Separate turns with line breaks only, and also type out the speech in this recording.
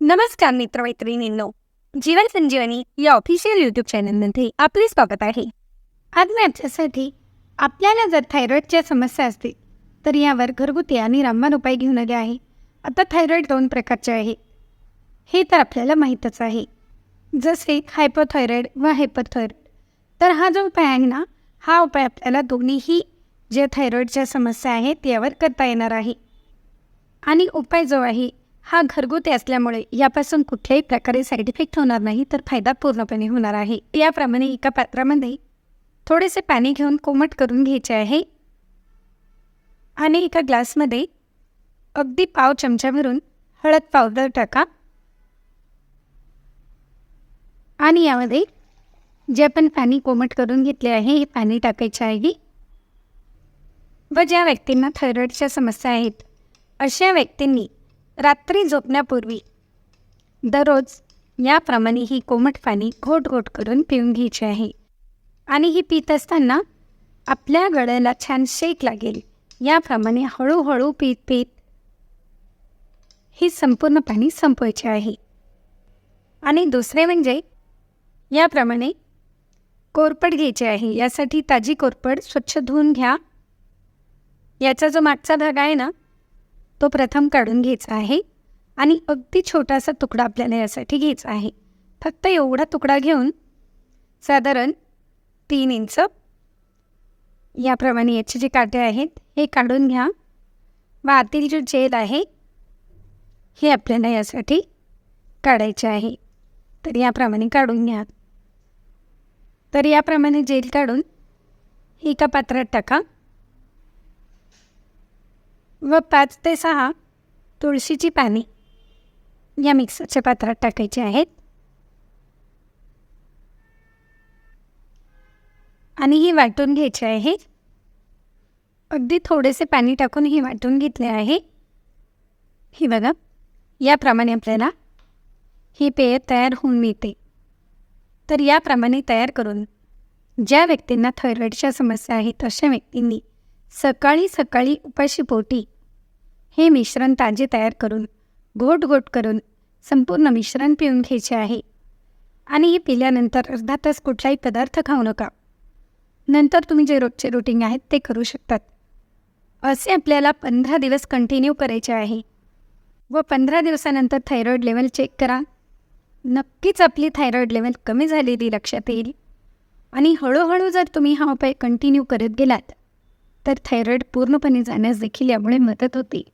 नमस्कार मित्रमैत्रिणींनो जीवन संजीवनी या official YouTube चॅनलमध्ये आपले स्वागत आहे. आज मी आपल्याला जर थायरॉईडच्या समस्या असतील तर यावर घरगुती आणि रामबाण उपाय घेऊन आले आहे. आता थायरॉईड दोन प्रकारचे आहे. हे तर आपल्याला माहीतच आहे. जसे हायपोथायरॉईड व हायपरथायरॉईड तर हा जो उपाय आहे ना हा उपाय आपल्याला दोन्हीही ज्या थायरॉईडच्या समस्या आहेत यावर करता येणार आहे. आणि उपाय जो आहे हा घरगुती असल्यामुळे यापासून कुठल्याही प्रकारे साईड इफेक्ट होणार नाही तर फायदा पूर्णपणे होणार आहे. याप्रमाणे एका पात्रामध्ये थोडेसे पाणी घेऊन कोमट करून घ्यायचे आहे. आणि एका ग्लासमध्ये अगदी पाव चमचा भरून हळद पावडर टाका. आणि यामध्ये जे आपण पाणी कोमट करून घेतले आहे हे पाणी टाकायचे आहे. व ज्या व्यक्तींना थायरॉईडच्या समस्या आहेत अशा व्यक्तींनी रात्री झोपण्यापूर्वी दररोज याप्रमाणे ही कोमट पाणी घोट घोट करून पिऊन घ्यायचे आहे. आणि ही पित असताना आपल्या गळ्याला छान शेक लागेल. याप्रमाणे हळूहळू पीत पीत ही संपूर्ण पाणी संपवायचे आहे. आणि दुसरे म्हणजे याप्रमाणे कोरपड घ्यायचे आहे. यासाठी ताजी कोरपड स्वच्छ धुवून घ्या. याचा जो मागचा धागा आहे ना तो प्रथम काढून घ्यायचा आहे आणि अगदी छोटासा तुकडा आपल्याला यासाठी घ्यायचा आहे. फक्त एवढा तुकडा घेऊन साधारण तीन इंच याप्रमाणे याचे जे काटे आहेत हे काढून घ्या. व आतील जो जेल आहे हे आपल्याला यासाठी काढायचे आहे. तर याप्रमाणे काढून घ्या. तर याप्रमाणे जेल काढून एका पात्रात टाका. व पाच ते सहा तुळशीची पाने या मिक्सरच्या पात्रात टाकायची आहेत. आणि ही वाटून घ्यायची आहे. अगदी थोडेसे पाणी टाकून ही वाटून घेतले आहे. ही बघा याप्रमाणे आपल्याला ही पेय तयार होऊन मिळते. तर याप्रमाणे तयार करून ज्या व्यक्तींना थायरॉईडच्या समस्या आहेत अशा व्यक्तींनी सकाळी सकाळी उपाशी पोटी हे मिश्रण ताजे तयार करून घोट घोट करून संपूर्ण मिश्रण पिऊन घ्यायचे आहे. आणि हे पिल्यानंतर अर्धा तास कुठलाही पदार्थ खाऊ नका. नंतर तुम्ही जे रोजचे रुटीन आहेत ते करू शकतात. असे आपल्याला पंधरा दिवस कंटिन्यू करायचे आहे. व पंधरा दिवसानंतर थायरॉईड लेवल चेक करा. नक्कीच आपली थायरॉईड लेवल कमी झालेली लक्षात येईल. आणि हळूहळू जर तुम्ही हा उपाय कंटिन्यू करत गेलात तर थायरॉईड पूर्णपणे जाण्यास देखील यामुळे मदत होते.